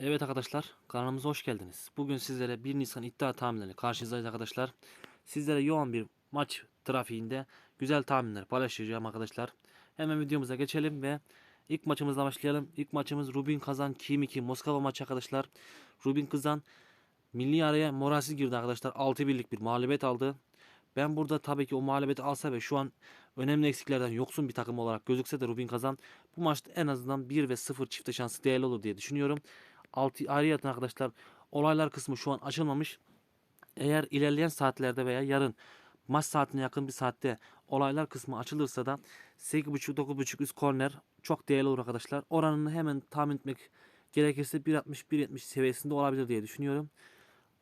Evet arkadaşlar kanalımıza hoş geldiniz. Bugün sizlere 1 Nisan iddia tahminleri karşınızdayız arkadaşlar. Sizlere yoğun bir maç trafiğinde güzel tahminler paylaşacağım arkadaşlar. Hemen videomuza geçelim ve ilk maçımızla başlayalım. İlk maçımız Rubin Kazan Kim 2 Moskova maçı arkadaşlar. Rubin Kazan milli araya moralsiz girdi arkadaşlar. 6 birlik bir mağlubiyet aldı. Ben burada tabii ki o mağlubiyeti alsa ve şu an önemli eksiklerden yoksun bir takım olarak gözükse de Rubin Kazan bu maçta en azından 1 ve 0 çifte şansı değerli olur diye düşünüyorum. Altı ayrıyeten arkadaşlar olaylar kısmı şu an açılmamış. Eğer ilerleyen saatlerde veya yarın maç saatine yakın bir saatte olaylar kısmı açılırsa da 8.5-9.5 üst korner çok değerli olur arkadaşlar. Oranını hemen tahmin etmek gerekirse 1.60-1.70 seviyesinde olabilir diye düşünüyorum.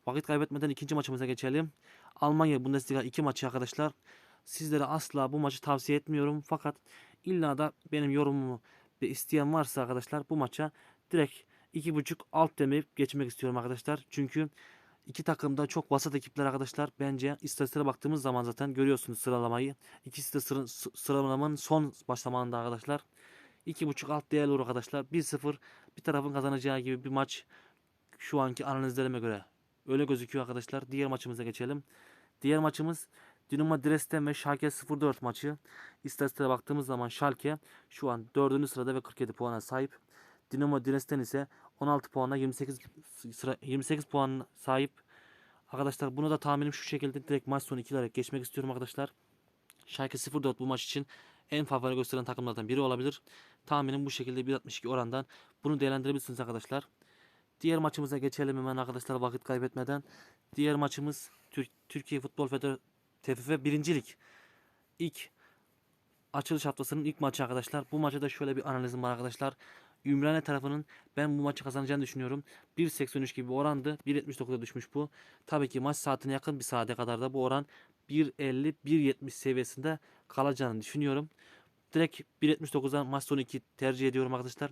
Vakit kaybetmeden ikinci maçımıza geçelim. Almanya Bundesliga 2 maçı arkadaşlar. Sizlere asla bu maçı tavsiye etmiyorum. Fakat illa da benim yorumumu bir isteyen varsa arkadaşlar bu maça direkt 2.5 alt demeyip geçmek istiyorum arkadaşlar. Çünkü iki takım da çok vasat ekipler arkadaşlar. Bence istatistiklere baktığımız zaman zaten görüyorsunuz sıralamayı. İkisi de sıra, sı- sıralamanın son başlamağında arkadaşlar. 2.5 alt değerli olur arkadaşlar. 1-0 bir tarafın kazanacağı gibi bir maç şu anki analizlerime göre öyle gözüküyor arkadaşlar. Diğer maçımıza geçelim. Diğer maçımız Dinamo Dresden ve Schalke 04 maçı. İstatistiklere baktığımız zaman Schalke şu an 4. sırada ve 47 puana sahip. Dinamo Dresden ise 16 puanla 28 sıra 28 puan sahip. Arkadaşlar bunu da tahminim şu şekilde direkt maç sonu ikilerek geçmek istiyorum arkadaşlar. Schalke 04 bu maç için en favori gösteren takımlardan biri olabilir. Tahminim bu şekilde 1.62 orandan bunu değerlendirebilirsiniz arkadaşlar. Diğer maçımıza geçelim hemen arkadaşlar vakit kaybetmeden. Diğer maçımız Tür- Türkiye Futbol Federasyonu TFF birincilik. İlk açılış haftasının ilk maçı arkadaşlar. Bu maçta da şöyle bir analizim var arkadaşlar. Ümraniye tarafının ben bu maçı kazanacağını düşünüyorum. 1.83 gibi bir orandı. 1.79'a düşmüş bu. Tabii ki maç saatine yakın bir saate kadar da bu oran 1.50-1.70 seviyesinde kalacağını düşünüyorum. Direkt 1.79'dan maç sonu 2 tercih ediyorum arkadaşlar.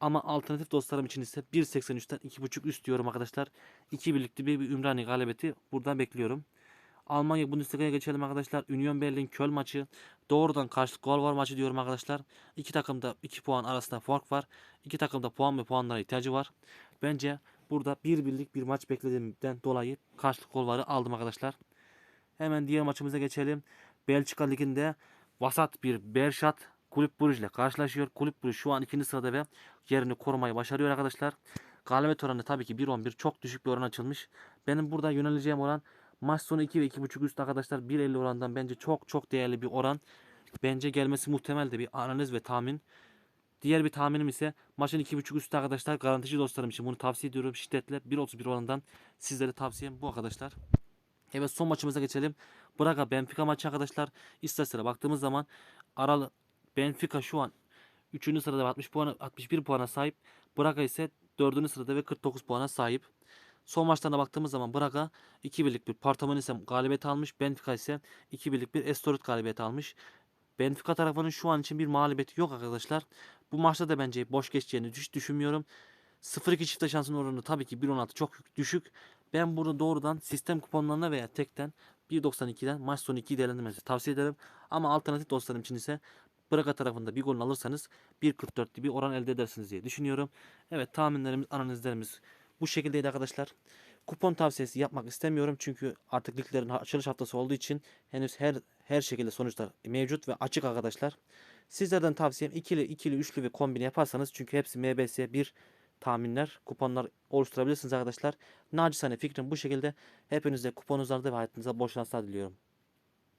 Ama alternatif dostlarım için ise 1.83'ten 2.5 üst diyorum arkadaşlar. 2 birlikte bir, bir Ümraniye galibiyeti buradan bekliyorum. Almanya Bundesliga'ya geçelim arkadaşlar. Union Berlin Köln maçı. Doğrudan karşılık gol var maçı diyorum arkadaşlar. İki takımda 2 puan arasında fark var. İki takımda puan ve puanlara ihtiyacı var. Bence burada bir birlik bir maç beklediğimden dolayı karşılık gol varı aldım arkadaşlar. Hemen diğer maçımıza geçelim. Belçika Ligi'nde vasat bir Berşat Kulüp Brugge ile karşılaşıyor. Kulüp Brugge şu an ikinci sırada ve yerini korumayı başarıyor arkadaşlar. Galibiyet oranı tabii ki 1.11 çok düşük bir oran açılmış. Benim burada yöneleceğim oran maç sonu 2 ve 2.5 üst arkadaşlar 1.50 orandan bence çok çok değerli bir oran. Bence gelmesi muhtemel de bir analiz ve tahmin. Diğer bir tahminim ise maçın 2.5 üstü arkadaşlar garantici dostlarım için bunu tavsiye ediyorum şiddetle 1.31 orandan sizlere tavsiyem bu arkadaşlar. Evet son maçımıza geçelim. Braga Benfica maçı arkadaşlar. İstatistiklere baktığımız zaman Aralı Benfica şu an 3. sırada ve 60 puana, 61 puana sahip. Braga ise 4. sırada ve 49 puana sahip. Son maçlarına baktığımız zaman Braga 2 birlik bir Partamanise galibiyeti almış. Benfica ise 2 birlik bir Estorit galibiyeti almış. Benfica tarafının şu an için bir mağlubiyeti yok arkadaşlar. Bu maçta da bence boş geçeceğini hiç düşünmüyorum. 0-2 çifte şansın oranı tabii ki 1.16 çok düşük. Ben bunu doğrudan sistem kuponlarına veya tekten 1.92'den maç sonu 2'yi değerlendirmenizi tavsiye ederim. Ama alternatif dostlarım için ise Braga tarafında bir gol alırsanız 1.44 gibi oran elde edersiniz diye düşünüyorum. Evet tahminlerimiz, analizlerimiz bu şekildeydi arkadaşlar. Kupon tavsiyesi yapmak istemiyorum çünkü artık liglerin açılış haftası olduğu için henüz her her şekilde sonuçlar mevcut ve açık arkadaşlar. Sizlerden tavsiyem ikili, ikili, üçlü ve kombine yaparsanız çünkü hepsi MBS 1 tahminler, kuponlar oluşturabilirsiniz arkadaşlar. Nacizane fikrim bu şekilde. Hepinize kuponunuzlarda ve hayatınızda bol şanslar diliyorum.